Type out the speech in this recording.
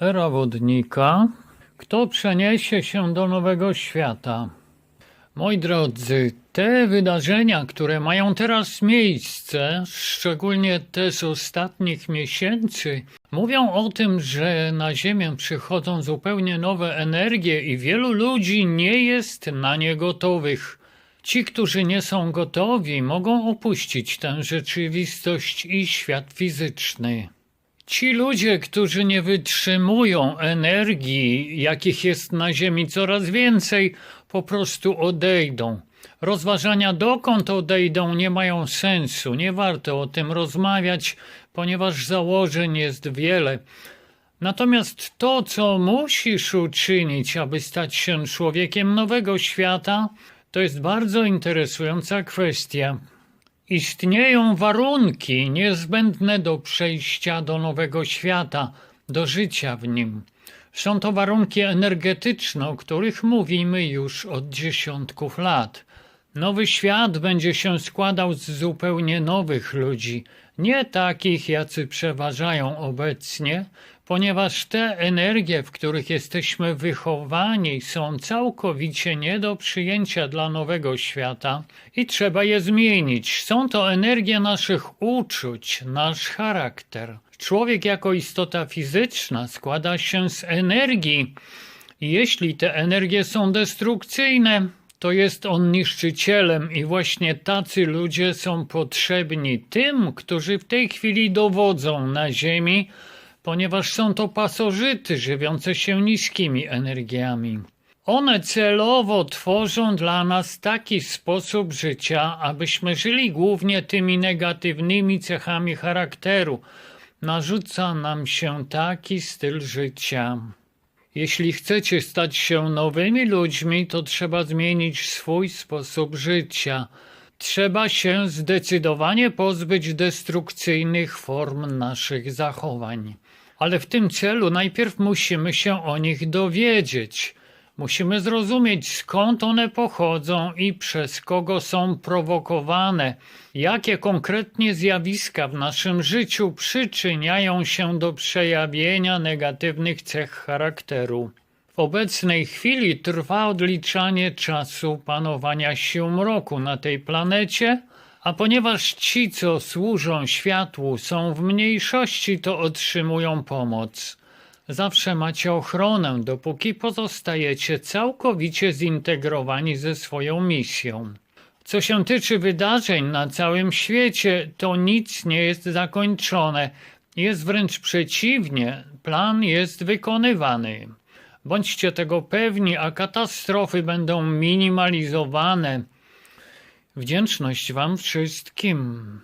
Era wodnika. Kto przeniesie się do nowego świata? Moi drodzy, te wydarzenia, które mają teraz miejsce, szczególnie te z ostatnich miesięcy, mówią o tym, że na Ziemię przychodzą zupełnie nowe energie i wielu ludzi nie jest na nie gotowych. Ci, którzy nie są gotowi, mogą opuścić tę rzeczywistość i świat fizyczny. Ci ludzie, którzy nie wytrzymują energii, jakich jest na Ziemi coraz więcej, po prostu odejdą. Rozważania, dokąd odejdą, nie mają sensu. Nie warto o tym rozmawiać, ponieważ założeń jest wiele. Natomiast to, co musisz uczynić, aby stać się człowiekiem nowego świata, to jest bardzo interesująca kwestia. Istnieją warunki niezbędne do przejścia do nowego świata, do życia w nim. Są to warunki energetyczne, o których mówimy już od dziesiątków lat. Nowy świat będzie się składał z zupełnie nowych ludzi, nie takich, jacy przeważają obecnie, ponieważ te energie, w których jesteśmy wychowani, są całkowicie nie do przyjęcia dla nowego świata i trzeba je zmienić. Są to energie naszych uczuć, nasz charakter. Człowiek jako istota fizyczna składa się z energii. Jeśli te energie są destrukcyjne, to jest on niszczycielem i właśnie tacy ludzie są potrzebni tym, którzy w tej chwili dowodzą na Ziemi, ponieważ są to pasożyty żywiące się niskimi energiami. One celowo tworzą dla nas taki sposób życia, abyśmy żyli głównie tymi negatywnymi cechami charakteru. Narzuca nam się taki styl życia. Jeśli chcecie stać się nowymi ludźmi, to trzeba zmienić swój sposób życia. Trzeba się zdecydowanie pozbyć destrukcyjnych form naszych zachowań. Ale w tym celu najpierw musimy się o nich dowiedzieć. Musimy zrozumieć skąd one pochodzą i przez kogo są prowokowane, jakie konkretnie zjawiska w naszym życiu przyczyniają się do przejawienia negatywnych cech charakteru. W obecnej chwili trwa odliczanie czasu panowania sił mroku na tej planecie, a ponieważ ci, co służą światłu, są w mniejszości, to otrzymują pomoc. Zawsze macie ochronę, dopóki pozostajecie całkowicie zintegrowani ze swoją misją. Co się tyczy wydarzeń na całym świecie, to nic nie jest zakończone. Jest wręcz przeciwnie, plan jest wykonywany. Bądźcie tego pewni, a katastrofy będą minimalizowane. Wdzięczność Wam wszystkim.